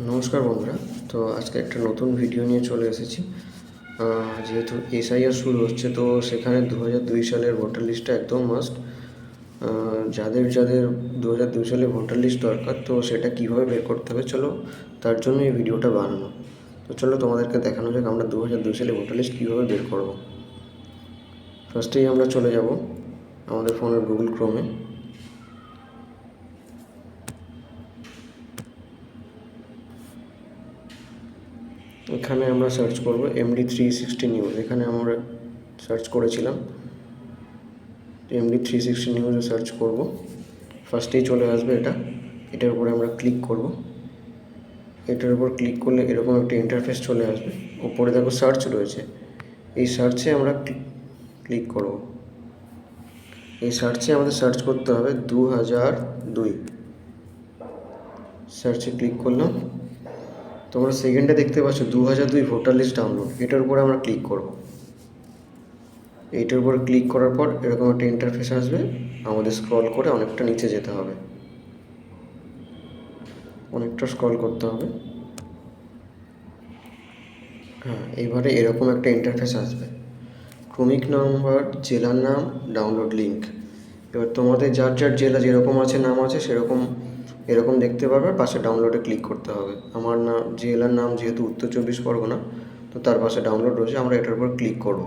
নমস্কার বন্ধুরা। তো আজকে একটা নতুন ভিডিও নিয়ে চলে এসেছি। যেহেতু এসআইআর শুরু হচ্ছে, তো সেখানে দু দুই সালের ভোটার লিস্টটা একদম মাস্ট যাদের যাদের দু দুই সালে ভোটার লিস্ট দরকার, তো সেটা কীভাবে বের করতে হবে, চলো তার জন্য এই ভিডিওটা বানানো। তো চলো তোমাদেরকে দেখানো যাক আমরা দু দুই সালে ভোটার লিস্ট কীভাবে বের করব। ফার্স্টেই আমরা চলে যাব আমাদের ফোনের গুগল ক্রোমে এখানে আমরা সার্চ করব এমডি থ্রি সিক্সটি নিউজ এখানে আমরা সার্চ করেছিলাম। এমডি থ্রি সিক্সটি নিউজে সার্চ করব। ফার্স্টেই চলে আসবে এটা, এটার উপরে আমরা ক্লিক করব। এটার উপর ক্লিক করলে এরকম একটা ইন্টারফেস চলে আসবে। উপরে দেখো সার্চ রয়েছে, এই সার্চে আমরা ক্লিক করব। এই সার্চে আমাদের সার্চ করতে হবে দু হাজার দুই সার্চে ক্লিক করলাম। তোমরা সেকেন্ডে দেখতে পাচ্ছ দু হাজার দুই ভোটার লিস্ট ডাউনলোড এটার উপরে আমরা ক্লিক করব। এইটার উপর ক্লিক করার পর এরকম একটা ইন্টারফেস আসবে। আমাদের স্ক্রল করে অনেকটা নিচে যেতে হবে। অনেকটা স্ক্রল করতে হবে। হ্যাঁ এবারে এরকম একটা ইন্টারফেস আসবে। ক্রমিক নাম্বার, জেলার নাম ডাউনলোড লিঙ্ক এবার তোমাদের যার যার জেলা যেরকম আছে, নাম আছে, সেরকম এরকম দেখতে পারবে পাশে ডাউনলোডে ক্লিক করতে হবে। আমার নাম জেলার নাম যেহেতু উত্তর চব্বিশ পরগনা, তো তার পাশে ডাউনলোড রয়েছে, আমরা এটার উপর ক্লিক করব।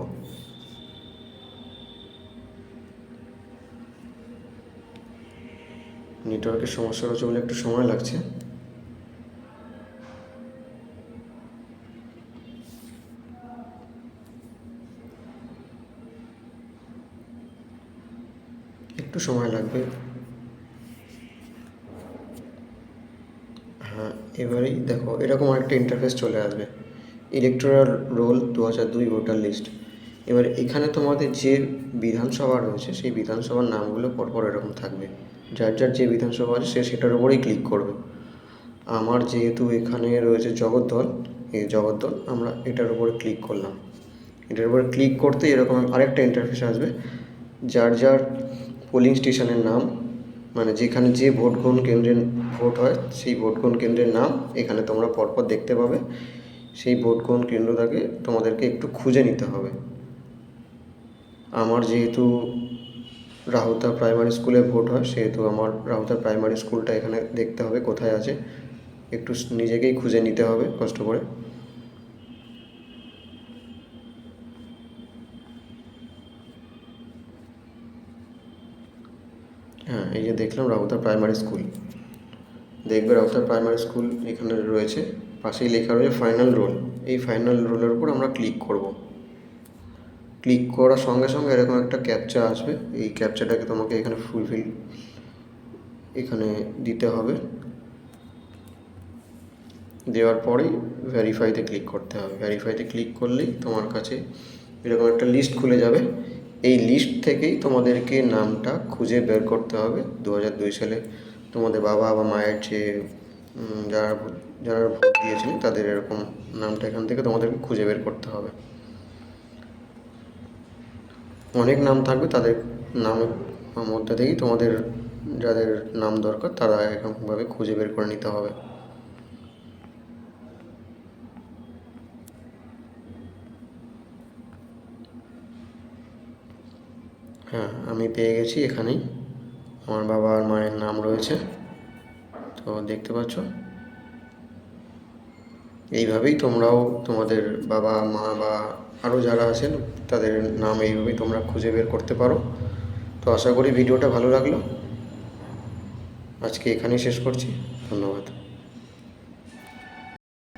নেটওয়ার্কের সমস্যা রয়েছে বলে একটু সময় লাগছে। একটু সময় লাগবে হ্যাঁ এবারেই দেখো, এরকম একটা ইন্টারফেস চলে আসবে। ইলেকট্রাল রোল দু হাজার দুই ভোটার লিস্ট এবার এখানে তোমাদের যে বিধানসভা রয়েছে, সেই বিধানসভার নামগুলো পরপর এরকম থাকবে। যার যার যে বিধানসভা আছে, সে সেটার উপরেই ক্লিক করবে। আমার যেহেতু এখানে রয়েছে জগদ্দল, এই জগদ্দল আমরা এটার উপরে ক্লিক করলাম। এটার উপরে ক্লিক করতে এরকম আরেকটা ইন্টারফেস আসবে। যার যার পোলিং স্টেশনের নাম মানে যেখানে যে ভোট গ্রহণ কেন্দ্রের ভোট হয়, সেই ভোট গ্রহণ কেন্দ্রের নাম এখানে তোমরা পরপর দেখতে পাবে। সেই ভোট গ্রহণ কেন্দ্রটাকে তোমাদেরকে একটু খুঁজে নিতে হবে। আমার যেহেতু রাহুতা প্রাইমারি স্কুলে ভোট হয়, সেহেতু আমার রাহুতা প্রাইমারি স্কুলটা এখানে দেখতে হবে, কোথায় আছে। একটু নিজেকেই খুঁজে নিতে হবে কষ্ট করে। হ্যাঁ এই যে দেখলাম রাউতা প্রাইমারি স্কুল দেখবে রাউতা প্রাইমারি স্কুল এখানে রয়েছে, পাশেই লেখা রয়েছে ফাইনাল রোল এই ফাইনাল রোলের উপর আমরা ক্লিক করব। ক্লিক করার সঙ্গে সঙ্গে এরকম একটা ক্যাপচা আসবে। এই ক্যাপচাটাকে তোমাকে এখানে ফুলফিল এখানে দিতে হবে। দেওয়ার পরেই ভেরিফাইতে ক্লিক করতে হবে। ভেরিফাইতে ক্লিক করলেই তোমার কাছে এরকম একটা লিস্ট খুলে যাবে। এই লিস্ট থেকেই তোমাদেরকে নামটা খুঁজে বের করতে হবে। দু হাজার দুই সালে তোমাদের বাবা বা মায়ের যে যারা যারা ভোট দিয়েছিলেন তাদের এরকম নামটা এখান থেকে তোমাদেরকে খুঁজে বের করতে হবে। অনেক নাম থাকবে, তাদের নামের মধ্যে থেকেই তোমাদের যাদের নাম দরকার তারা এরকমভাবে খুঁজে বের করে নিতে হবে। হ্যাঁ আমি পেয়ে গেছি এখানেই। আমার বাবা আর মায়ের নাম রয়েছে। তো দেখতে পাচ্ছ? এইভাবেই তোমরাও তোমাদের বাবা, মা বা আরও যারা আছেন, তাদের নাম এইভাবেই তোমরা খুঁজে বের করতে পারো। তো আশা করি ভিডিওটা ভালো লাগল। আজকে এখানেই শেষ করছি। ধন্যবাদ।